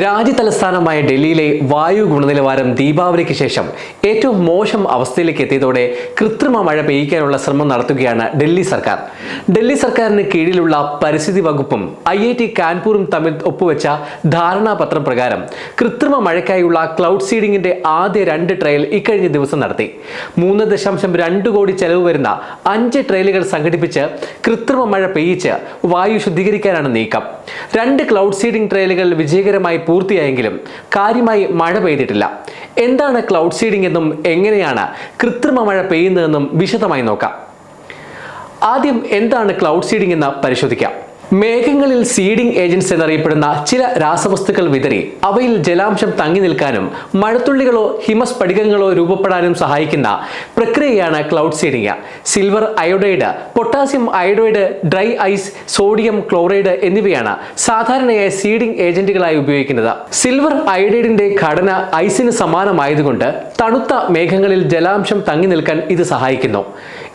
രാജ്യതലസ്ഥാനമായ ഡൽഹിയിലെ വായു ഗുണനിലവാരം ദീപാവലിക്ക് ശേഷം ഏറ്റവും മോശം അവസ്ഥയിലേക്ക് എത്തിയതോടെ കൃത്രിമ മഴ പെയ്യിക്കാനുള്ള ശ്രമം നടത്തുകയാണ് ഡൽഹി സർക്കാർ. ഡൽഹി സർക്കാരിന് കീഴിലുള്ള പരിസ്ഥിതി വകുപ്പും ഐ ഐ ടി കാൻപൂറും തമ്മിൽ ഒപ്പുവെച്ച ധാരണാപത്രം പ്രകാരം കൃത്രിമ മഴയ്ക്കായുള്ള ക്ലൗഡ് സീഡിംഗിന്റെ ആദ്യ രണ്ട് ട്രയൽ ഇക്കഴിഞ്ഞ ദിവസം നടത്തി. മൂന്ന് ദശാംശം രണ്ട് കോടി ചെലവ് വരുന്ന അഞ്ച് ട്രയലുകൾ സംഘടിപ്പിച്ച് കൃത്രിമ മഴ പെയ്യിച്ച് വായു ശുദ്ധീകരിക്കാനാണ് നീക്കം. രണ്ട് ക്ലൗഡ് സീഡിംഗ് ട്രയലുകൾ വിജയകരമായി പൂർത്തിയായെങ്കിലും കാര്യമായി മഴ പെയ്തിട്ടില്ല. എന്താണ് ക്ലൗഡ് സീഡിംഗ് എന്നും എങ്ങനെയാണ് കൃത്രിമ മഴ പെയ്യുന്നതെന്നും വിശദമായി നോക്കാം. ആദ്യം എന്താണ് ക്ലൗഡ് സീഡിംഗ് എന്ന് പരിശോധിക്കാം. മേഘങ്ങളിൽ സീഡിംഗ് ഏജൻസ് എന്നറിയപ്പെടുന്ന ചില രാസവസ്തുക്കൾ വിതറി അവയിൽ ജലാംശം തങ്ങി നിൽക്കാനും മഴത്തുള്ളികളോ ഹിമസ്ഫടികങ്ങളോ രൂപപ്പെടാനും സഹായിക്കുന്ന പ്രക്രിയയാണ് cloud seeding silver iodide potassium iodide dry ice sodium chloride എന്നിവയാണ് സാധാരണയായി സീഡിംഗ് ഏജന്റുകളായി ഉപയോഗിക്കുന്നത്. സിൽവർ അയോഡൈഡിന്റെ ഘടന ഐസിന് സമാനമായതുകൊണ്ട് തണുത്ത മേഘങ്ങളിൽ ജലാംശം തങ്ങി നിൽക്കാൻ ഇത് സഹായിക്കുന്നു.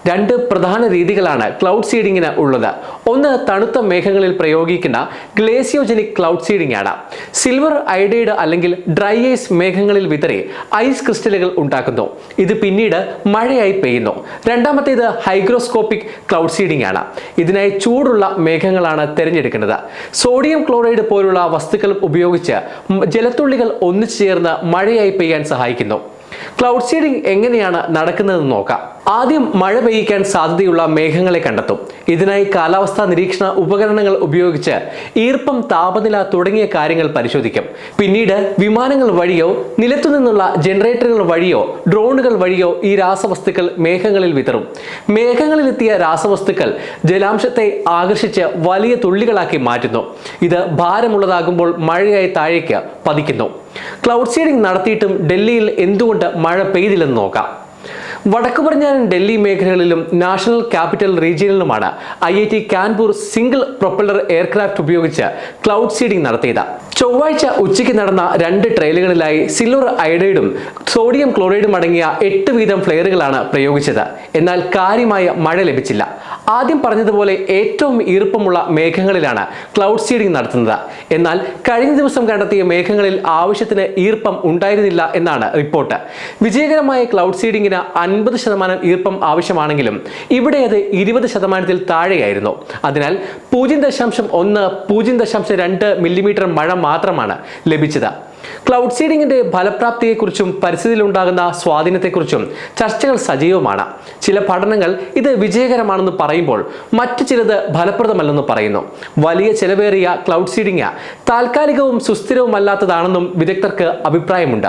രണ്ട് പ്രധാന രീതികളാണ് ക്ലൗഡ് സീഡിങ്ങിന് ഉള്ളത്. ഒന്ന് തണുത്ത മേഘങ്ങളിൽ പ്രയോഗിക്കുന്ന ഗ്ലേസിയോജനിക് ക്ലൗഡ് സീഡിംഗ് ആണ്. സിൽവർ അയഡൈഡ് അല്ലെങ്കിൽ ഡ്രൈ ഐസ് മേഘങ്ങളിൽ വിതറി ഐസ് ക്രിസ്റ്റലുകൾ ഉണ്ടാക്കുന്നു. ഇത് പിന്നീട് മഴയായി പെയ്യുന്നു. രണ്ടാമത്തേത് ഹൈഗ്രോസ്കോപ്പിക് ക്ലൗഡ് സീഡിംഗ് ആണ്. ഇതിനായി ചൂടുള്ള മേഘങ്ങളാണ് തിരഞ്ഞെടുക്കുന്നത്. സോഡിയം ക്ലോറൈഡ് പോലുള്ള വസ്തുക്കൾ ഉപയോഗിച്ച് ജലത്തുള്ളികൾ ഒന്നിച്ചു ചേർന്ന് മഴയായി പെയ്യാൻ സഹായിക്കുന്നു. ക്ലൗഡ് സീഡിംഗ് എങ്ങനെയാണ് നടക്കുന്നതെന്ന് നോക്കാം. ആദ്യം മഴ പെയ്യിക്കാൻ സാധ്യതയുള്ള മേഘങ്ങളെ കണ്ടെത്തും. ഇതിനായി കാലാവസ്ഥാ നിരീക്ഷണ ഉപകരണങ്ങൾ ഉപയോഗിച്ച് ഈർപ്പം താപനില തുടങ്ങിയ കാര്യങ്ങൾ പരിശോധിക്കും. പിന്നീട് വിമാനങ്ങൾ വഴിയോ നിലത്തു നിന്നുള്ള ജനറേറ്ററുകൾ വഴിയോ ഡ്രോണുകൾ വഴിയോ ഈ രാസവസ്തുക്കൾ മേഘങ്ങളിൽ വിതറും. മേഘങ്ങളിലെത്തിയ രാസവസ്തുക്കൾ ജലാംശത്തെ ആകർഷിച്ച് വലിയ തുള്ളികളാക്കി മാറ്റുന്നു. ഇത് ഭാരമുള്ളതാകുമ്പോൾ മഴയായി താഴേക്ക് പതിക്കുന്നു. ക്ലൗഡ് സീഡിംഗ് നടത്തിയിട്ടും ഡൽഹിയിൽ എന്തുകൊണ്ട് മഴ പെയ്തില്ലെന്ന് നോക്കാം. വടക്കു പടിഞ്ഞാറൻ ഡൽഹി മേഖലകളിലും national capital റീജിയനിലുമാണ് I I T Kanpur single propeller aircraft ഉപയോഗിച്ച് ക്ലൗഡ് സീഡിംഗ് നടത്തിയത്. ചൊവ്വാഴ്ച ഉച്ചയ്ക്ക് നടന്ന രണ്ട് ട്രയലുകളിലായി സിൽവർ അയഡൈഡും സോഡിയം ക്ലോറൈഡും അടങ്ങിയ എട്ട് വീതം ഫ്ലെയറുകളാണ് പ്രയോഗിച്ചത്. എന്നാൽ കാര്യമായ മഴ ലഭിച്ചില്ല. ആദ്യം പറഞ്ഞതുപോലെ ഏറ്റവും ഈർപ്പമുള്ള മേഘങ്ങളിലാണ് ക്ലൗഡ് സീഡിംഗ് നടത്തുന്നത്. എന്നാൽ കഴിഞ്ഞ ദിവസം കണ്ടെത്തിയ മേഘങ്ങളിൽ ആവശ്യത്തിന് ഈർപ്പം ഉണ്ടായിരുന്നില്ല എന്നാണ് റിപ്പോർട്ട്. വിജയകരമായ ക്ലൗഡ് സീഡിംഗിന് അൻപത് ശതമാനം ഈർപ്പം ആവശ്യമാണെങ്കിലും ഇവിടെ അത് ഇരുപത് ശതമാനത്തിൽ താഴെയായിരുന്നു. അതിനാൽ പൂജ്യം ദശാംശം ഒന്ന് പൂജ്യം ദശാംശം രണ്ട് മില്ലിമീറ്റർ മഴ മാത്രമാണ് ലഭിച്ചത്. ക്ലൗഡ് സീഡിങ്ങിന്റെ ഫലപ്രാപ്തിയെക്കുറിച്ചും പരിസ്ഥിതിയിൽ ഉണ്ടാകുന്ന സ്വാധീനത്തെക്കുറിച്ചും ചർച്ചകൾ സജീവമാണ്. ചില പഠനങ്ങൾ ഇത് വിജയകരമാണെന്ന് പറയുമ്പോൾ മറ്റു ചിലത് ഫലപ്രദമല്ലെന്ന് പറയുന്നു. വലിയ ചെലവേറിയ ക്ലൗഡ് സീഡിംഗ് താൽക്കാലികവും സുസ്ഥിരവുമല്ലാത്തതാണെന്നും വിദഗ്ധർക്ക് അഭിപ്രായമുണ്ട്.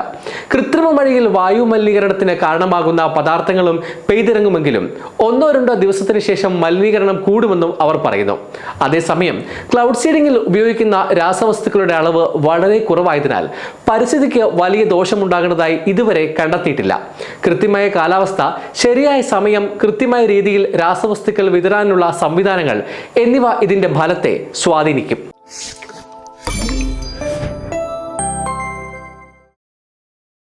കൃത്രിമ മഴയിൽ വായു മലിനീകരണത്തിന് കാരണമാകുന്ന പദാർത്ഥങ്ങളും പെയ്തിറങ്ങുമെങ്കിലും ഒന്നോ രണ്ടോ ദിവസത്തിന് ശേഷം മലിനീകരണം കൂടുമെന്നും അവർ പറയുന്നു. അതേസമയം ക്ലൗഡ് സീഡിങ്ങിൽ ഉപയോഗിക്കുന്ന രാസവസ്തുക്കളുടെ അളവ് വളരെ കുറവായതിനാൽ പരിസ്ഥിതിക്ക് വലിയ ദോഷമുണ്ടാകുന്നതായി ഇതുവരെ കണ്ടെത്തിയിട്ടില്ല. കൃത്യമായ കാലാവസ്ഥ ശരിയായ സമയം കൃത്യമായ രീതിയിൽ രാസവസ്തുക്കൾ വിതരാനുള്ള സംവിധാനങ്ങൾ എന്നിവ ഇതിന്റെ ഫലത്തെ സ്വാധീനിക്കും.